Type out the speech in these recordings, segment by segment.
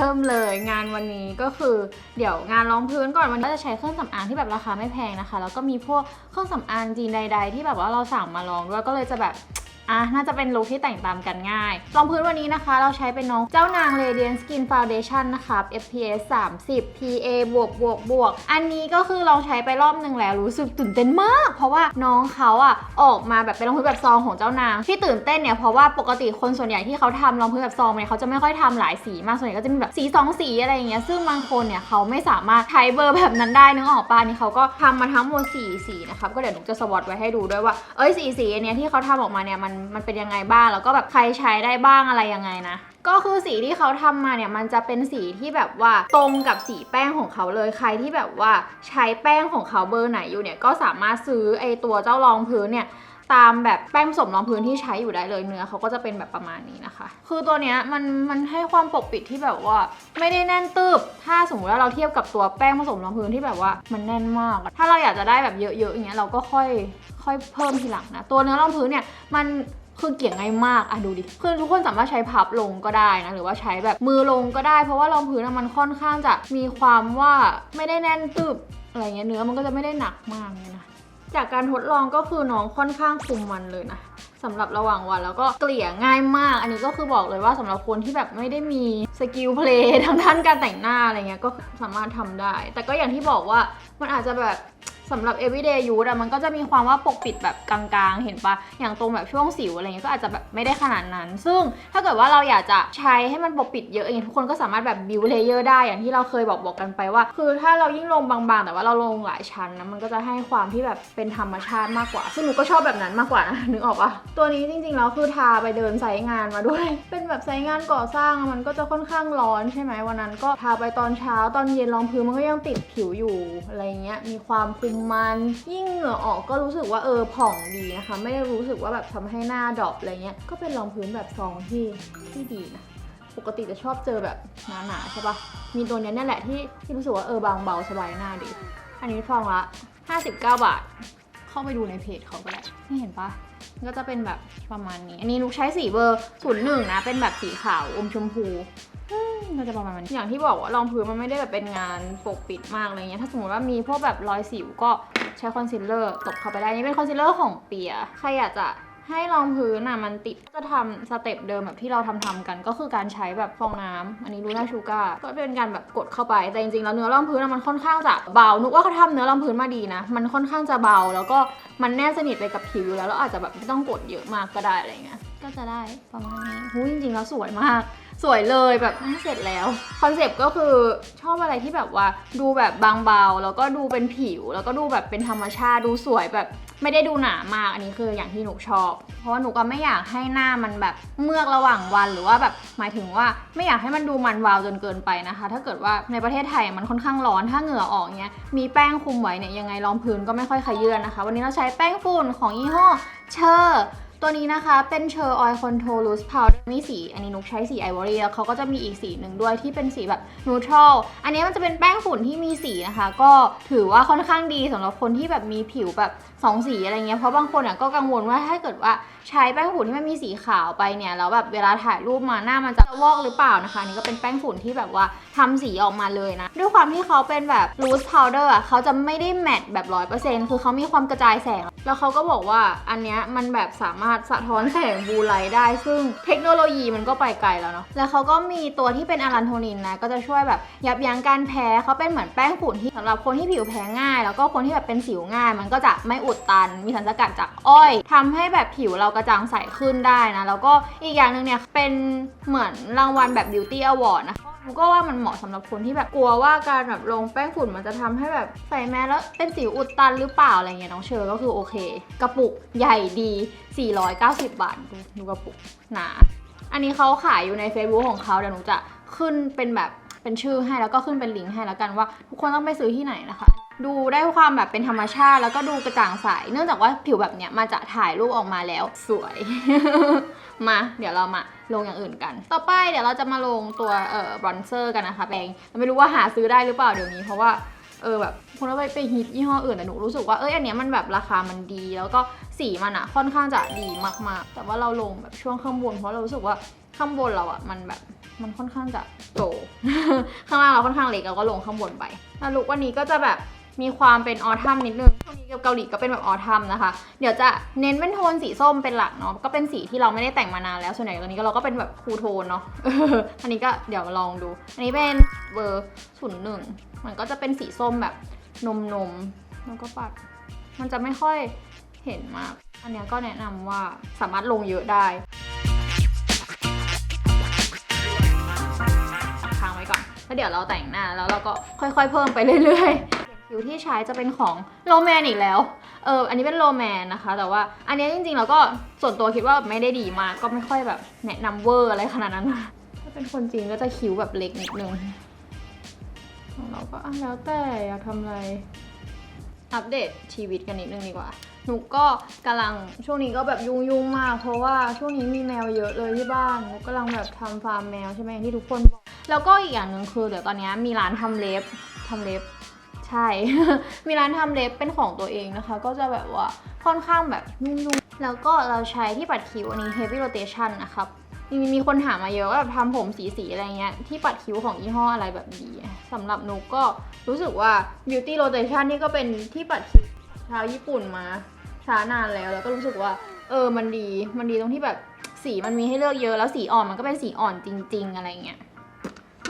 ริ่มเลยงานวันนี้ก็คือเดี๋ยวงานรองพื้นก่อนวันนี้ก็จะใช้เครื่องสำอางที่แบบราคาไม่แพงนะคะ แล้วก็มีพวกเครื่องสำอางจีนใด ๆ ที่แบบว่าเราสั่งมาลองด้วยก็เลยจะแบบ อะน่าจะเป็นลุคที่แต่งตามกันง่ายรองพื้นวันนี้นะคะ เราใช้เป็นน้องเจ้านาง Radiant Skin Foundation นะครับ FPS 30 PA บวกบวกบวกอันนี้ก็คือลองใช้ไปรอบหนึ่งแล้วรู้สึกตื่นเต้นมาก เพราะว่าน้องเขาอะออกมาแบบเป็นรองพื้นแบบซองของเจ้านาง ที่ตื่นเต้นเนี่ยเพราะว่าปกติคนส่วนใหญ่ที่เขาทำรองพื้นแบบซองเนี่ยเขาจะไม่ค่อยทำหลายสีมากส่วนใหญ่ก็จะมีแบบสีสองสีอะไรอย่างเงี้ยซึ่งบางคนเนี่ยเขาไม่สามารถใช้เบอร์แบบนั้นได้นึกออกปะนี่เขาก็ทำมาทั้งหมดสี่สีนะครับก็เดี๋ยวหนูจะสวอตไว้ให้ดูด้วยว่าเอ้ยสีสีอันเนี้ยที่เขาทำออกมาเนี่ยมันมันเป็นยังไงบ้าง แล้วก็แบบใครใช้ได้บ้างอะไรยังไงนะ ก็คือสีที่เขาทำมาเนี่ยมันจะเป็นสีที่แบบว่าตรงกับสีแป้งของเขาเลย ใครที่แบบว่าใช้แป้งของเขาเบอร์ไหนอยู่เนี่ยก็สามารถซื้อไอตัวเจ้ารองพื้นเนี่ย ตามแบบแป้งผสมรองพื้นที่ใช้อยู่ได้เลยเนื้อเขาก็จะเป็นแบบประมาณนี้นะคะ คือตัวเนี้ยมันมันให้ความปกปิดที่แบบว่า ไม่ได้แน่นตึบถ้าสมมติว่าเราเทียบกับตัวแป้งผสมรองพื้นที่แบบว่ามันแน่นมาก ถ้าเราอยากจะได้แบบเยอะๆอย่างเงี้ยเราก็ค่อยค่อยเพิ่มทีหลังนะตัวเนื้อรองพื้นเนี่ยมันคือเกี่ยงง่ายมากอะดูดิคือทุกคนสามารถใช้พับลงก็ได้นะ หรือว่าใช้แบบมือลงก็ได้ เพราะว่ารองพื้นมันค่อนข้างจะมีความว่าไม่ได้แน่นตึบอะไรเงี้ยเนื้อมันก็จะไม่ได้หนักมากเนี่ยนะ จากการทดลองก็คือน้องค่อนข้างคุมมันเลยนะสำหรับระหว่างวันแล้วก็เกลี่ยง่ายมาก อันนี้ก็คือบอกเลยว่าสำหรับคนที่แบบไม่ได้มีสกิลเพลย์ทางด้านการแต่งหน้าอะไรเงี้ยก็สามารถทำได้ แต่ก็อย่างที่บอกว่ามันอาจจะแบบ สำหรับ everyday use อะมันก็จะมีความว่าปกปิดแบบกลางๆ เห็นปะอย่างตรงแบบช่วงสิวอะไรเงี้ยก็อาจจะแบบไม่ได้ขนาดนั้น ซึ่งถ้าเกิดว่าเราอยากจะใช้ให้มันปกปิดเยอะอย่างเงี้ยทุกคนก็สามารถแบบ build layer ได้อย่างที่เราเคยบอกบอกกันไปว่า คือถ้าเรายิ่งลงบางๆ แต่ว่าเราลงหลายชั้นนะมันก็จะให้ความที่แบบเป็นธรรมชาติมากกว่า ซึ่งหนูก็ชอบแบบนั้นมากกว่านะนึกออกปะตัวนี้จริงๆแล้วคือทาไปเดินไซต์งานมาด้วย เป็นแบบไซต์งานก่อสร้างมันก็จะค่อนข้างร้อนใช่ไหมวันนั้นก็ทาไปตอนเช้าตอนเย็นรองพื้นมันก็ยังติดผิวอยู่อะไรเงี้ยมีความคุมมันยิ่งเหงื่อออกก็รู้สึกว่าเออผ่องดีนะคะ ไม่ได้รู้สึกว่าแบบทำให้หน้าดรอปอะไรเงี้ยก็เป็นรองพื้นแบบซองที่ที่ดีนะปกติจะชอบเจอแบบหนาๆใช่ปะมีตัวเนี้ยเนี่ยแหละที่ที่รู้สึกว่าเออบางเบาสบายหน้าดี อันนี้ฟองละ 59 บาท เข้าไปดูในเพจเขาก็ได้นี่เห็นปะก็จะเป็นแบบประมาณนี้ อันนี้นุกใช้สีเบอร์ศูนย์หนึ่งนะ เป็นแบบสีขาวอมชมพู มก็จะประมาณนี้อย่างที่บอกว่ารองพื้นมันไม่ได้แบบเป็นงานปกปิดมากอะไรเงี้ยถ้าสมมติว่ามีพวกแบบรอยสิวก็ใช้คอนซีลเลอร์ตบเข้าไปได้นี่เป็นคอนซีลเลอร์ของเปียใครอยากจะให้รองพื้นอะมันติดจะทำสเต็ปเดิมแบบที่เราทำทำกัน ก็คือการใช้แบบฟองน้ำอันนี้ลูน่าชูการ์ก็เป็นการแบบกดเข้าไปแต่จริงๆแล้วเนื้อรองพื้นอะมันค่อนข้างจะเบานุกว่าเขาทำเนื้อรองพื้นมาดีนะ มันค่อนข้างจะเบา แล้วก็มันแนบสนิทไปกับผิวแล้วแล้วอาจจะแบบไม่ต้องกดเยอะมากก็ได้อะไรเงี้ยก็จะได้ประมาณนี้หูจริงๆแล้วสวยมาก สวยเลยแบบอ่เสร็จแล้วคอนเซปต์ก็คือชอบอะไรที่แบบว่าดูแบบบางเบาแล้วก็ดูเป็นผิว แล้วก็ดูแบบเป็นธรรมชาติดูสวยแบบไม่ได้ดูหนามาก อันนี้คืออย่างที่หนูชอบ เพราะว่าหนูก็ไม่อยากให้หน้ามันแบบเมือกระหว่างวันหรือว่าแบบหมายถึงว่าไม่อยากให้มันดูมันวาวจนเกินไปนะคะ ถ้าเกิดว่าในประเทศไทยมันค่อนข้างร้อนถ้าเหงื่อออกเนี้ยมีแป้งคุมไว้เนี่ยยังไงรองพื้นก็ไม่ค่อยขยื่นนะคะ วันนี้เราใช้แป้งฝุ่นของยี่ห้อเชอร์ ตัวนี้นะคะเป็นเชอร์ออยล์คอนโทรลูสพาวเดอร์มีสี อันนี้นุกใช้สีไอวอรี่แล้วเขาก็จะมีอีกสีหนึ่งด้วยที่เป็นสีแบบนูทรัลอันนี้มันจะเป็นแป้งฝุ่นที่มีสีนะคะ ก็ถือว่าค่อนข้างดีสำหรับคนที่แบบมีผิวแบบสองสีอะไรเงี้ยเพราะบางคนอะก็กังวลว่าถ้าเกิดว่าใช้แป้งฝุ่นที่มันมีสีขาวไปเนี่ยแล้วแบบเวลาถ่ายรูปมาหน้ามันจะวอกหรือเปล่านะคะนี่ก็เป็นแป้งฝุ่นที่แบบว่าทำสีออกมาเลยนะ ด้วยความที่เขาเป็นแบบ loose powder อะเขาจะไม่ได้แมตต์แบบร้อยเปอร์เซ็นต์คือเขามีความกระจายแสง แล้วเขาก็บอกว่าอันเนี้ยมันแบบสามารถสะท้อนแสงบูไลท์ได้ ซึ่งเทคโนโลยีมันก็ไปไกลแล้วเนาะ แล้วเขาก็มีตัวที่เป็นอะลันโทนินนะ ก็จะช่วยแบบยับยั้งการแพ้เขาเป็นเหมือนแป้งฝุ่นที่สำหรับคนที่ผิวแพ้ง่าย แล้วก็คนที่แบบเป็นสิวง่าย มันก็จะไม่อุดตัน มีสารสกัดจากอ้อยทำให้แบบผิวเรากระจ่างใสขึ้นได้นะ แล้วก็อีกอย่างหนึ่งเนี่ยเป็นเหมือนรางวัลแบบ Beauty Award นะหนู ก็ว่ามันเหมาะสำหรับคนที่แบบกลัวว่าการแบบลงแป้งฝุ่นมันจะทำให้แบบใส่แมสแล้วเป็นสิวอุดตันหรือเปล่าอะไรเงี้ยน้องเชอร์ก็คือโอเค กระปุกใหญ่ดี 490 บาทดูดูกระปุกหนาอันนี้เขาขายอยู่ใน Facebook ของเขาเดี๋ยวหนูจะขึ้นเป็นแบบเป็นชื่อให้แล้วก็ขึ้นเป็นลิงก์ให้แล้วกันว่า ทุกคนต้องไปซื้อที่ไหนนะคะ ดูได้ความแบบเป็นธรรมชาติ แล้วก็ดูกระจ่างใส เนื่องจากว่าผิวแบบเนี้ยมันจะถ่ายรูปออกมาแล้วสวย มา เดี๋ยวเรามาลงอย่างอื่นกัน ต่อไปเดี๋ยวเราจะมาลงตัวเอ่อบรอนเซอร์กันนะคะแปงไม่รู้ว่าหาซื้อได้หรือเปล่าเดี๋ยวนี้เพราะว่าเออแบบคนเราไปไปฮิตยี่ห้ออื่นแต่หนูรู้สึกว่าเอ้ยอันเนี้ยมันแบบราคามันดี แล้วก็สีมันอะค่อนข้างจะดีมากๆ แต่ว่าเราลงแบบช่วงข้างบนเพราะเรารู้สึกว่าข้างบนเราอะมันแบบมันค่อนข้างจะโตข้างล่างเราค่อนข้างเล็กแล้วก็ลงข้างบนไปแล้วลุกวันนี้ก็จะแบบ มีความเป็นออทัมนิดนึงช่วงนี้เกาหลีก็เป็นแบบออทัมนะคะ เดี๋ยวจะเน้นเป็นโทนสีส้มเป็นหลักเนาะ ก็เป็นสีที่เราไม่ได้แต่งมานานแล้ว ส่วนใหญ่ตอนนี้ก็เราก็เป็นแบบคูโทนเนาะ อันนี้ก็เดี๋ยวลองดู อันนี้เป็นเบอร์ศูนย์หนึ่ง มันก็จะเป็นสีส้มแบบนมนมแล้วก็ปัด มันจะไม่ค่อยเห็นมาก อันเนี้ยก็แนะนำว่าสามารถลงเยอะได้ค้างไว้ก่อนแล้วเดี๋ยวเราแต่งหน้าแล้วเราก็ค่อยๆ เพิ่มไปเรื่อยๆ ผิวที่ใช้จะเป็นของโรแมนอีกแล้ว เออ อันนี้เป็นโรแมนนะคะ แต่ว่าอันนี้จริงๆเราก็ส่วนตัวคิดว่าไม่ได้ดีมาก ก็ไม่ค่อยแบบแนะนำเวอร์อะไรขนาดนั้นนะถ้าเป็นคนจีนก็จะคิ้วแบบเล็กนิดนึงของเราก็อะแล้วแต่อยากทำอะไร อัปเดตชีวิตกันนิดนึงดีกว่า หนูก็กำลังช่วงนี้ก็แบบยุ่งๆมาก เพราะว่าช่วงนี้มีแมวเยอะเลยที่บ้าน หนูกำลังแบบทำฟาร์มแมวใช่ไหมที่ทุกคนบอก แล้วก็อีกอย่างหนึ่งคือเดี๋ยวตอนนี้มีร้านทำเล็บทำเล็บ ใช่ มีร้านทำเล็บเป็นของตัวเองนะคะ ก็จะแบบว่าค่อนข้างแบบยุ่งๆแล้วก็เราใช้ที่ปัดคิ้วอันนี้ heavy rotation นะครับมีมีคนถามมาเยอะว่าแบบทำผมสีสีๆอะไรเงี้ยที่ปัดคิ้วของยี่ห้ออะไรแบบดีสำหรับนุกก็รู้สึกว่า beauty rotation นี่ก็เป็นที่ปัดคิ้วชาวญี่ปุ่นมาช้านานแล้ว แล้วก็รู้สึกว่า เออมันดีมันดีตรงที่แบบสีมันมีให้เลือกเยอะแล้วสีอ่อนมันก็เป็นสีอ่อนจริง ๆ อะไรเงี้ย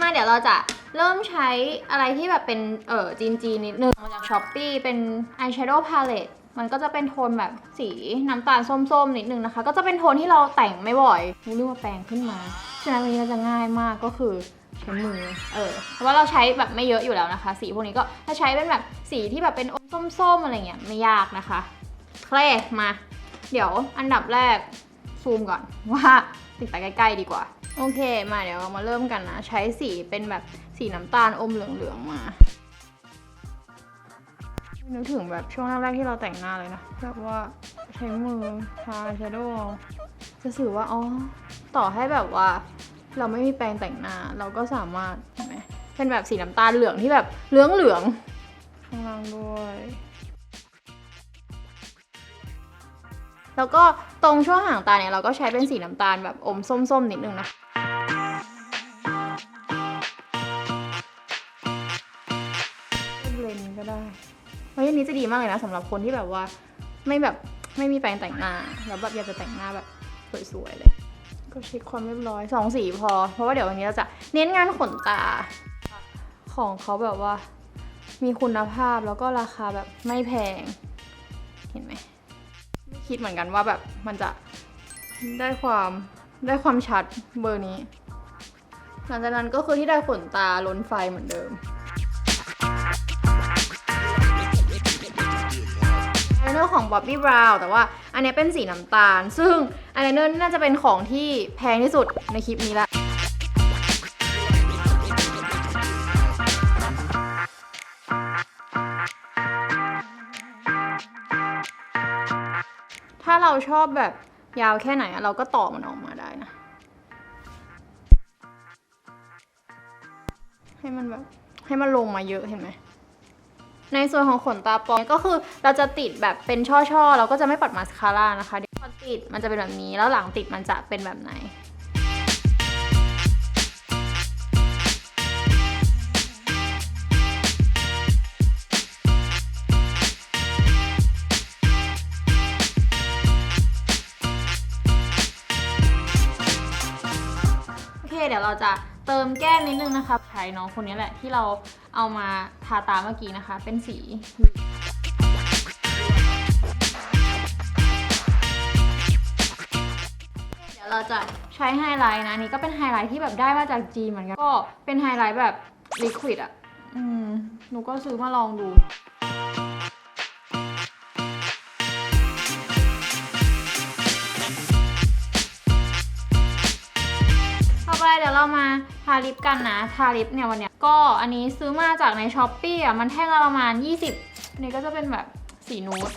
มาเดี๋ยวเราจะเริ่มใช้อะไรที่แบบเป็นเออจีนจีนิดนึงมาจากช้อปปีเป็น eyeshadow palette มันก็จะเป็นโทนแบบสีน้ำตาลส้มๆ นิดนึงนะคะ ก็จะเป็นโทนที่เราแต่งไม่บ่อยรู้เรื่องว่าแปรงขึ้นมา ฉะนั้นวันนี้เราจะง่ายมากก็คือใช้มือ เออเพราะว่าเราใช้แบบไม่เยอะอยู่แล้วนะคะ สีพวกนี้ก็ถ้าใช้เป็นแบบสีที่แบบเป็นอมส้มๆอะไรเงี้ยไม่ยากนะคะเคมา เดี๋ยวอันดับแรกซูมก่อนว่าติดไปใกล้ๆดีกว่า โอเค มาเดี๋ยวเรามาเริ่มกันนะ ใช้สีเป็นแบบสีน้ำตาลอมเหลืองๆมา นึกถึงแบบช่วงแรกๆที่เราแต่งหน้าเลยนะ แบบว่าใช้มือทาชโดว์จะสื่อว่า อ๋อ ต่อให้แบบว่า เราไม่มีแปรงแต่งหน้า เราก็สามารถเห็นไหมเป็นแบบสีน้ำตาลเหลืองที่แบบเหลืองเหลืองๆข้างล่างด้วย แล้วก็ตรงช่วงห่างตาเนี่ยเราก็ใช้เป็นสีน้ำตาลแบบอมส้มๆนิดนึงนะเบลนด์ก็ได้เฮ้ยอันนี้จะดีมากเลยนะสำหรับคนที่แบบว่าไม่แบบไม่มีแปรงแต่งหน้า แล้วแบบอยากจะแต่งหน้าแบบสวยๆเลย ก็เช็คความเรียบร้อยสองสีพอ เพราะว่าเดี๋ยววันนี้เราจะเน้นงานขนตา ของเขาแบบว่ามีคุณภาพแล้วก็ราคาแบบไม่แพง เห็นไหมไม่ คิดเหมือนกันว่าแบบมันจะได้ความได้ความชัดเบอร์นี้ หลังจากนั้นก็คือที่ได้ขนตาล้นไฟเหมือนเดิมอายไลเนอร์ของ Bobbi Brown แต่ว่าอันนี้เป็นสีน้ำตาล ซึ่งอายไลเนอร์น่าจะเป็นของที่แพงที่สุดในคลิปนี้ละ ถ้าเราชอบแบบยาวแค่ไหนอะเราก็ต่อมันออกมาได้นะ ให้มันแบบให้มันลงมาเยอะเห็นไหมในส่วนของขนตาปลอมก็คือเราจะติดแบบเป็นช่อๆ เราก็จะไม่ปัดมาสคาร่านะคะเดี๋ยวพอติดมันจะเป็นแบบนี้แล้วหลังติดมันจะเป็นแบบไหน เดี๋ยวเราจะเติมแก้มนิดนึงนะคะ ใช้น้องคนนี้แหละที่เราเอามาทาตาเมื่อกี้นะคะ เป็นสีเดี๋ยวเราจะใช้ไฮไลท์นะนนี่ก็เป็นไฮไลท์ที่แบบได้มาจากจีนเหมือนกัน ก็เป็นไฮไลท์แบบลิควิดอะ อืมหนูก็ซื้อมาลองดู เรามาทาลิปกันนะ ทาลิปเนี่ยวันเนี้ยก็อันนี้ซื้อมาจากในช้อปปี้อะ มันแท่งละประมาณ 20อันนี้ก็จะเป็นแบบสีนูด